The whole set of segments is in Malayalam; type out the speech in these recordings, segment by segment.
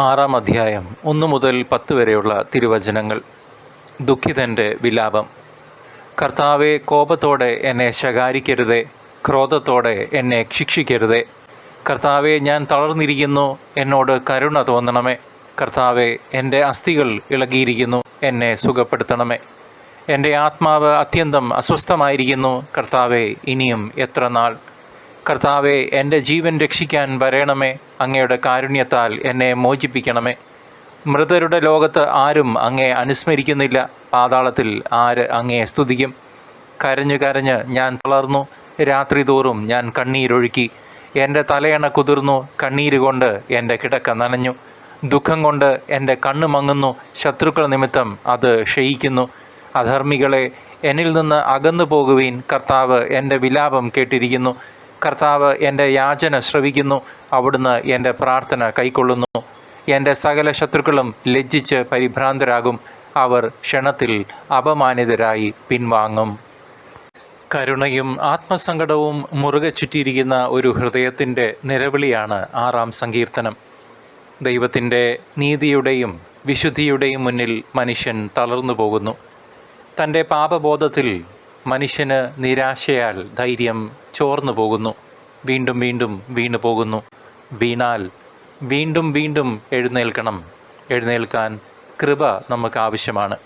ആറാം അധ്യായം ഒന്ന് മുതൽ പത്ത് വരെയുള്ള തിരുവചനങ്ങൾ. ദുഃഖിതന്റെ വിലാപം. കർത്താവെ കോപത്തോടെ എന്നെ ശകാരിക്കരുതേ. ക്രോധത്തോടെ എന്നെ ശിക്ഷിക്കരുതേ. കർത്താവെ ഞാൻ തളർന്നിരിക്കുന്നു. എന്നോട് കരുണ തോന്നണമേ. കർത്താവെ എന്റെ അസ്ഥികൾ ഇളകിയിരിക്കുന്നു. എന്നെ സുഖപ്പെടുത്തണമേ. എന്റെ ആത്മാവ് അത്യന്തം അസ്വസ്ഥമായിരിക്കുന്നു. കർത്താവെ ഇനിയും എത്ര നാൾ? കർത്താവെ എന്റെ ജീവൻ രക്ഷിക്കാൻ വരണമേ. അങ്ങയുടെ കാരുണ്യത്താൽ എന്നെ മോചിപ്പിക്കണമേ. മൃതരുടെ ലോകത്ത് ആരും അങ്ങേ അനുസ്മരിക്കുന്നില്ല. പാതാളത്തിൽ ആര് അങ്ങേ സ്തുതിക്കും. കരഞ്ഞു കരഞ്ഞ് ഞാൻ തളർന്നു. രാത്രി തോറും ഞാൻ കണ്ണീരൊഴുക്കി. എന്റെ തലയണ കുതിർന്നു. കണ്ണീര് കൊണ്ട് എന്റെ കിടക്ക നനഞ്ഞു. ദുഃഖം കൊണ്ട് എന്റെ കണ്ണ് മങ്ങുന്നു. ശത്രുക്കൾ നിമിത്തം അത് ക്ഷയിക്കുന്നു. അധർമ്മികളെ എന്നിൽ നിന്ന് അകന്നു പോകുവീൻ കർത്താവ് എന്റെ വിലാപം കേട്ടിരിക്കുന്നു. കർത്താവ് എന്റെ യാചന ശ്രവിക്കുന്നു അവിടുന്ന് എന്റെ പ്രാർത്ഥന കൈക്കൊള്ളുന്നു. എന്റെ സകല ശത്രുക്കളും ലജ്ജിച്ച് പരിഭ്രാന്തരാകും അവർ ക്ഷണത്തിൽ അപമാനിതരായി പിൻവാങ്ങും. കരുണയും ആത്മസങ്കടവും മുറുകെ ചുറ്റിയിരിക്കുന്ന ഒരു ഹൃദയത്തിന്റെ നിലവിളിയാണ് ആറാം സങ്കീർത്തനം. ദൈവത്തിന്റെ നീതിയുടെയും വിശുദ്ധിയുടെയും മുന്നിൽ മനുഷ്യൻ തളർന്നു പോകുന്നു. തന്റെ പാപബോധത്തിൽ മനുഷ്യന് നിരാശയാൽ ധൈര്യം ചോർന്നു പോകുന്നു. വീണ്ടും വീണ്ടും വീണു പോകുന്നു. വീണാൽ വീണ്ടും വീണ്ടും എഴുന്നേൽക്കണം. എഴുന്നേൽക്കാൻ കൃപ നമുക്ക് ആവശ്യമാണ്.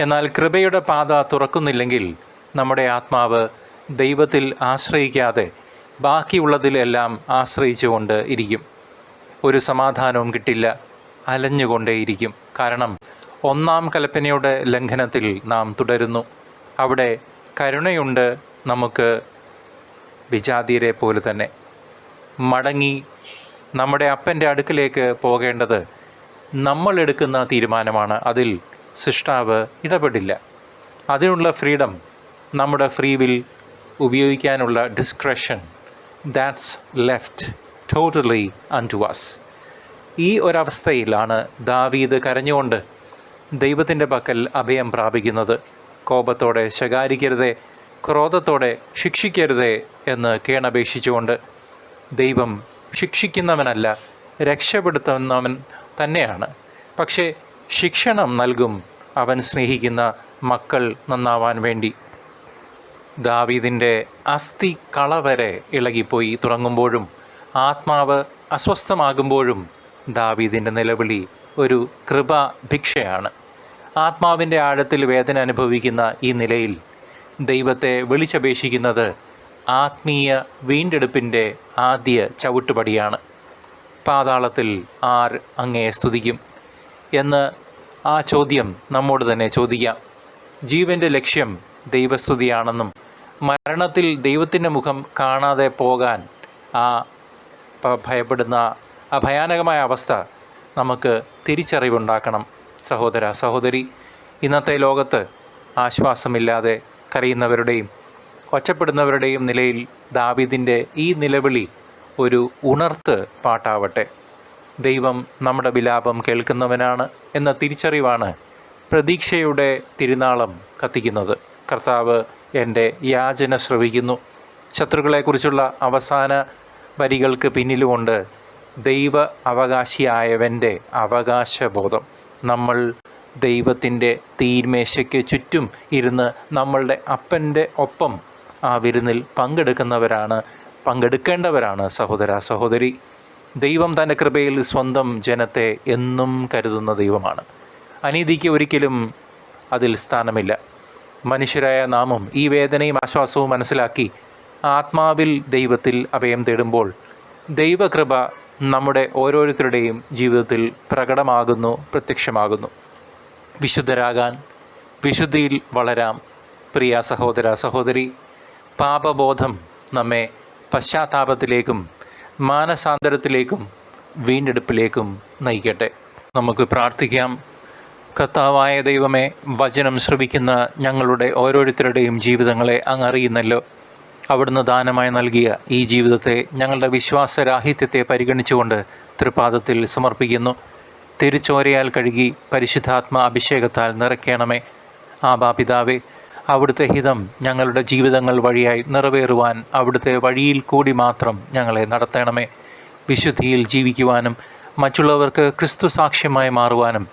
എന്നാൽ കൃപയുടെ പാത തുറക്കുന്നില്ലെങ്കിൽ നമ്മുടെ ആത്മാവ് ദൈവത്തിൽ ആശ്രയിക്കാതെ ബാക്കിയുള്ളതിലെല്ലാം ആശ്രയിച്ചുകൊണ്ട് ഇരിക്കും. ഒരു സമാധാനവും കിട്ടില്ല. അലഞ്ഞുകൊണ്ടേയിരിക്കും. കാരണം ഒന്നാം കൽപ്പനയുടെ ലംഘനത്തിൽ നാം തുടരുന്നു. അവിടെ കരുണയുണ്ട് നമുക്ക് വിജാതീയരെ പോലെ തന്നെ മടങ്ങി നമ്മുടെ അപ്പന്റെ അടുക്കിലേക്ക് പോകേണ്ടത് നമ്മൾ എടുക്കുന്ന തീരുമാനമാണ്. അതിൽ സൃഷ്ടാവ് ഇടപെടില്ല. അതിനുള്ള ഫ്രീഡം നമ്മുടെ ഫ്രീ വിൽ ഉപയോഗിക്കാനുള്ള discretion that's left totally unto us ഈ ഒരവസ്ഥയിലാണ് ദാവീദ് കരഞ്ഞുകൊണ്ട് ദൈവത്തിന്റെ പക്കൽ അഭയം പ്രാപിക്കുന്നത്. കോപത്തോടെ ശകാരിക്കരുതേ. ക്രോധത്തോടെ ശിക്ഷിക്കരുതേ എന്ന് കേണപേക്ഷിച്ചുകൊണ്ട് ദൈവം ശിക്ഷിക്കുന്നവനല്ല രക്ഷപ്പെടുത്തുന്നവൻ തന്നെയാണ്. പക്ഷേ ശിക്ഷണം നൽകും അവൻ സ്നേഹിക്കുന്ന മക്കൾ നന്നാവാൻ വേണ്ടി. ദാവീദിന്റെ അസ്ഥി കള വരെ ഇളകിപ്പോയി തുടങ്ങുമ്പോഴും ആത്മാവ് അസ്വസ്ഥമാകുമ്പോഴും ദാവീദിന്റെ നിലവിളി ഒരു കൃപ ഭിക്ഷയാണ് ആത്മാവിന്റെ ആഴത്തിൽ വേദന അനുഭവിക്കുന്ന ഈ നിലയിൽ ദൈവത്തെ വിളിച്ചപേക്ഷിക്കുന്നത് ആത്മീയ വീണ്ടെടുപ്പിന്റെ ആദ്യ ചവിട്ടുപടിയാണ്. പാതാളത്തിൽ ആർ അങ്ങേ സ്തുതിക്കും എന്ന് ആ ചോദ്യം നമ്മോട് തന്നെ ചോദിക്കാം. ജീവന്റെ ലക്ഷ്യം ദൈവസ്തുതിയാണെന്നും മരണത്തിൽ ദൈവത്തിന്റെ മുഖം കാണാതെ പോകാൻ ആ ഭയപ്പെടുന്ന ആ ഭയാനകമായ അവസ്ഥ നമുക്ക് തിരിച്ചറിവുണ്ടാക്കണം. സഹോദര സഹോദരി ഇന്നത്തെ ലോകത്ത് ആശ്വാസമില്ലാതെ കരയുന്നവരുടെയും ഒച്ചപ്പെടുന്നവരുടെയും നിലയിൽ ദാവീദിന്റെ ഈ നിലവിളി ഒരു ഉണർത്ത് പാട്ടാവട്ടെ. ദൈവം നമ്മുടെ വിലാപം കേൾക്കുന്നവനാണ് എന്ന തിരിച്ചറിവാണ് പ്രതീക്ഷയുടെ തിരുനാളം കത്തിക്കുന്നത്. കർത്താവ് എന്റെ യാചന ശ്രവിക്കുന്നു. ശത്രുക്കളെക്കുറിച്ചുള്ള അവസാന വരികൾക്ക് പിന്നിലുമുണ്ട് ദൈവ അവകാശിയായവന്റെ അവകാശബോധം. നമ്മൾ ദൈവത്തിന്റെ തീന്മേശയ്ക്ക് ചുറ്റും ഇരുന്ന് നമ്മളുടെ അപ്പന്റെ ഒപ്പം ആ വിരുന്നിൽ പങ്കെടുക്കുന്നവരാണ് പങ്കെടുക്കേണ്ടവരാണ് സഹോദര സഹോദരി. ദൈവം തന്റെ കൃപയിൽ സ്വന്തം ജനത്തെ എന്നും കരുതുന്ന ദൈവമാണ്. അനീതിക്ക് ഒരിക്കലും അതിൽ സ്ഥാനമില്ല. മനുഷ്യരായ നാമം ഈ വേദനയും ആശ്വാസവും മനസ്സിലാക്കി ആത്മാവിൽ ദൈവത്തിൽ അഭയം തേടുമ്പോൾ ദൈവകൃപ നമ്മുടെ ഓരോരുത്തരുടെയും ജീവിതത്തിൽ പ്രകടമാകുന്നു പ്രത്യക്ഷമാകുന്നു. വിശുദ്ധരാകാൻ വിശുദ്ധിയിൽ വളരാം പ്രിയ സഹോദര സഹോദരി. പാപബോധം നമ്മെ പശ്ചാത്താപത്തിലേക്കും മാനസാന്തരത്തിലേക്കും വീണ്ടെടുപ്പിലേക്കും നയിക്കട്ടെ. നമുക്ക് പ്രാർത്ഥിക്കാം. കർത്താവായ ദൈവമേ വചനം ശ്രവിക്കുന്ന ഞങ്ങളുടെ ഓരോരുത്തരുടെയും ജീവിതങ്ങളെ അങ്ങ് അറിയുന്നല്ലോ. അവിടുന്ന് ദാനമായി നൽകിയ ഈ ജീവിതത്തെ ഞങ്ങളുടെ വിശ്വാസരാഹിത്യത്തെ പരിഗണിച്ചുകൊണ്ട് തൃപാദത്തിൽ സമർപ്പിക്കുന്നു. തിരുച്ചോരയാൽ കഴുകി പരിശുദ്ധാത്മ അഭിഷേകത്താൽ നിറയ്ക്കണമേ. ആബാപിതാവേ അവിടുത്തെ ഹിതം ഞങ്ങളുടെ ജീവിതങ്ങൾ വഴിയായി നിറവേറുവാൻ അവിടുത്തെ വഴിയിൽ കൂടി മാത്രം ഞങ്ങളെ നടത്തണമേ. വിശുദ്ധിയിൽ ജീവിക്കുവാനും മറ്റുള്ളവർക്ക് ക്രിസ്തു സാക്ഷ്യമായി മാറുവാനും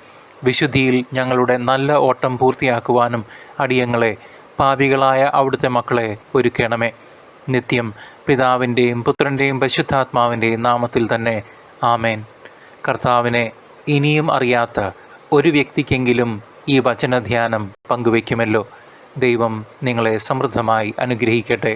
വിശുദ്ധിയിൽ ഞങ്ങളുടെ നല്ല ഓട്ടം പൂർത്തിയാക്കുവാനും അടിയങ്ങളെ പാപികളായ അവിടുത്തെ മക്കളെ ഒരുക്കണമേ. നിത്യം പിതാവിന്റെയും പുത്രന്റെയും പരിശുദ്ധാത്മാവിന്റെയും നാമത്തിൽ തന്നെ ആമേൻ. കർത്താവിനെ ഇനിയും അറിയാത്ത ഒരു വ്യക്തിക്കെങ്കിലും ഈ വചനധ്യാനം പങ്കുവയ്ക്കുമല്ലോ ദൈവം നിങ്ങളെ സമൃദ്ധമായി അനുഗ്രഹിക്കട്ടെ.